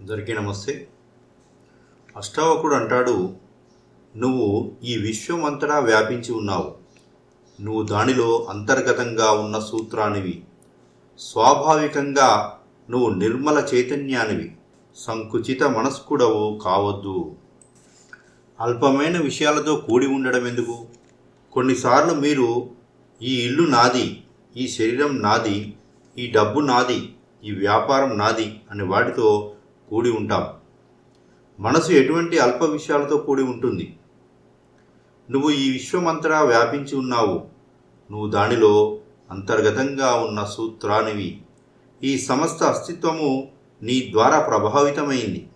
అందరికీ నమస్తే. అష్టావకుడు అంటాడు నువ్వు ఈ విశ్వం అంతటా వ్యాపించి ఉన్నావు. నువ్వు దానిలో అంతర్గతంగా ఉన్న సూత్రానివి. స్వాభావికంగా నువ్వు నిర్మల చైతన్యానివి. సంకుచిత మనస్కుడవు కావద్దు. అల్పమైన విషయాలతో కూడి ఉండడం ఎందుకు? కొన్నిసార్లు మీరు ఈ ఇల్లు నాది ఈ శరీరం నాది ఈ డబ్బు నాది ఈ వ్యాపారం నాది అనే వాటితో కూడి ఉంటాం. మనసు ఎటువంటి అల్ప విషయాలతో కూడి ఉంటుంది? నువ్వు ఈ విశ్వమంతటా వ్యాపించి ఉన్నావు. నువ్వు దానిలో అంతర్గతంగా ఉన్న సూత్రానివి. ఈ సమస్త అస్తిత్వము నీ ద్వారా ప్రభావితమైంది.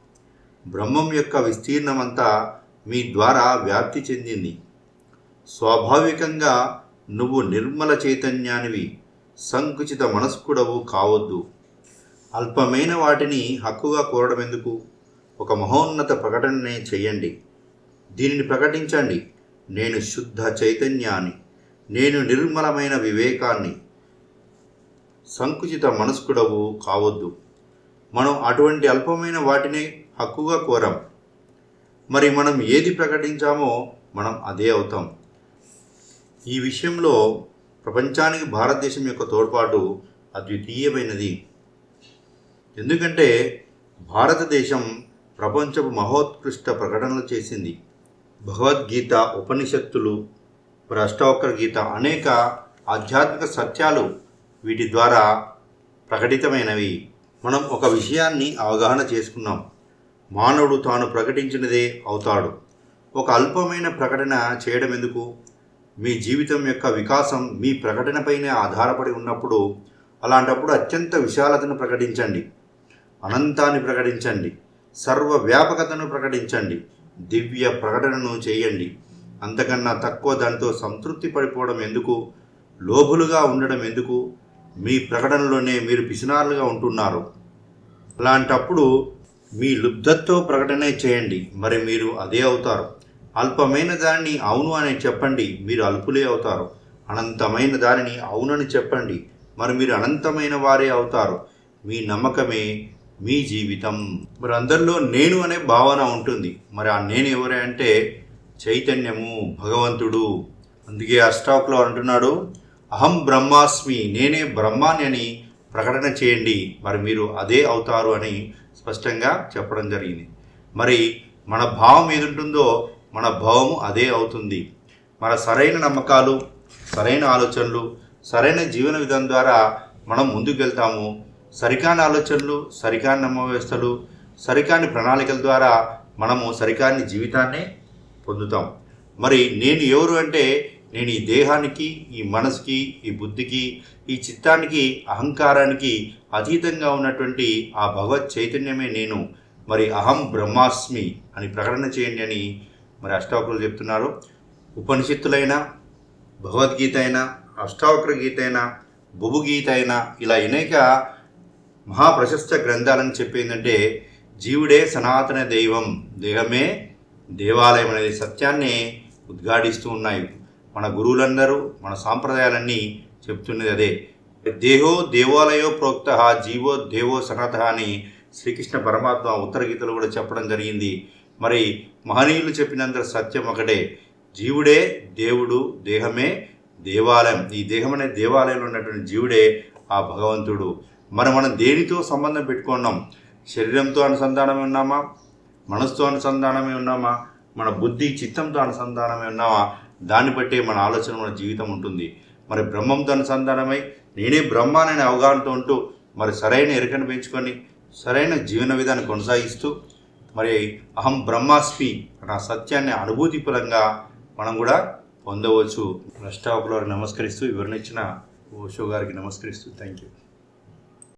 బ్రహ్మం యొక్క విస్తీర్ణమంతా మీ ద్వారా వ్యాప్తి చెందింది. స్వాభావికంగా నువ్వు నిర్మల చైతన్యానివి. సంకుచిత మనస్కుడవు కావద్దు. అల్పమైన వాటిని హక్కుగా కోరడం ఎందుకు ఒక మహోన్నత ప్రకటననే చెయ్యండి. దీనిని ప్రకటించండి. నేను శుద్ధ చైతన్యాన్ని నేను నిర్మలమైన వివేకాన్ని సంకుచిత మనస్కుడవు కావద్దు. మనం అటువంటి అల్పమైన వాటిని హక్కుగా కోరాం. మరి మనం ఏది ప్రకటించామో మనం అదే అవుతాం. ఈ విషయంలో ప్రపంచానికి భారతదేశం యొక్క తోడ్పాటు అద్వితీయమైనది. ఎందుకంటే భారతదేశం ప్రపంచపు మహోత్కృష్ట ప్రకటనలు చేసింది. భగవద్గీత ఉపనిషత్తులు మరి అష్టావక్ర గీత అనేక ఆధ్యాత్మిక సత్యాలు వీటి ద్వారా ప్రకటితమైనవి. మనం ఒక విషయాన్ని అవగాహన చేసుకున్నాం. మానవుడు తాను ప్రకటించినదే అవుతాడు. ఒక అల్పమైన ప్రకటన చేయడం ఎందుకు? మీ జీవితం యొక్క వికాసం మీ ప్రకటనపైనే ఆధారపడి ఉన్నప్పుడు అలాంటప్పుడు అత్యంత విశాలతను ప్రకటించండి. అనంతాన్ని ప్రకటించండి. సర్వవ్యాపకతను ప్రకటించండి. దివ్య ప్రకటనను చేయండి. అంతకన్నా తక్కువ దానితో సంతృప్తి పడిపోవడం ఎందుకు? లోభులుగా ఉండడం ఎందుకు? మీ ప్రకటనలోనే మీరు పిసినారులుగా ఉంటున్నారు. అలాంటప్పుడు మీ లుబ్ధతో ప్రకటనే చేయండి. మరి మీరు అదే అవుతారు. అల్పమైన దానిని అవును అని చెప్పండి. మీరు అల్పులే అవుతారు. అనంతమైన దానిని అవునని చెప్పండి. మరి మీరు అనంతమైన వారే అవుతారు. మీ నమ్మకమే మీ జీవితం. మరి అందరిలో నేను అనే భావన ఉంటుంది. మరి ఆ నేను ఎవరే అంటే చైతన్యము భగవంతుడు. అందుకే అష్టాకులో అంటున్నాడు అహం బ్రహ్మాస్మి నేనే బ్రహ్మాని అని ప్రకటన చేయండి. మరి మీరు అదే అవుతారు అని స్పష్టంగా చెప్పడం జరిగింది. మరి మన భావం ఏదుంటుందో మన భావము అదే అవుతుంది. మన సరైన నమ్మకాలు సరైన ఆలోచనలు సరైన జీవన విధానం ద్వారా మనం ముందుకు వెళ్తాము సరికాని ఆలోచనలు సరికాని నమ్మవ్యవస్థలు సరికాని ప్రణాళికల ద్వారా మనము సరికాని జీవితాన్నే పొందుతాం. మరి నేను ఎవరు అంటే నేను ఈ దేహానికి ఈ మనసుకి ఈ బుద్ధికి ఈ చిత్తానికి అహంకారానికి అతీతంగా ఉన్నటువంటి ఆ భగవత్ చైతన్యమే నేను. మరి అహం బ్రహ్మాస్మి అని ప్రకటన చేయండి అని మరి అష్టావక్రులు చెప్తున్నారు. ఉపనిషత్తులైన భగవద్గీత అయినా అష్టావక్ర గీత అయినా బుబు గీత అయినా ఇలా అనేక మహాప్రశస్త గ్రంథాలని చెప్పేందంటే జీవుడే సనాతన దైవం దేహమే దేవాలయం అనేది సత్యాన్ని ఉద్ఘాటిస్తూ ఉన్నాయి. మన గురువులందరూ మన సాంప్రదాయాలన్నీ చెప్తున్నది అదే. దేహో దేవాలయో ప్రోక్త జీవో దేవో సనత అని శ్రీకృష్ణ పరమాత్మ ఉత్తర గీతలో కూడా చెప్పడం జరిగింది. మరి మహనీయులు చెప్పినంత సత్యం ఒకటే. జీవుడే దేవుడు దేహమే దేవాలయం. ఈ దేహం అనే దేవాలయంలో ఉన్నటువంటి జీవుడే ఆ భగవంతుడు. మరి మనం దేనితో సంబంధం పెట్టుకున్నాం? శరీరంతో అనుసంధానమే ఉన్నామా? మనసుతో అనుసంధానమే ఉన్నామా? మన బుద్ధి చిత్తంతో అనుసంధానమే ఉన్నామా? దాన్ని బట్టే మన ఆలోచన మన జీవితం ఉంటుంది. మరి బ్రహ్మంతో అనుసంధానమై నేనే బ్రహ్మాననే అవగాహనతో ఉంటూ మరి సరైన ఎరుకను పెంచుకొని సరైన జీవన విధాన్ని కొనసాగిస్తూ మరి అహం బ్రహ్మాస్మి అన్న సత్యాన్ని అనుభూతిపరంగా మనం కూడా పొందవచ్చు. అష్టావకుల నమస్కరిస్తూ వివరణ ఇచ్చిన ఓషో గారికి నమస్కరిస్తూ. Thank you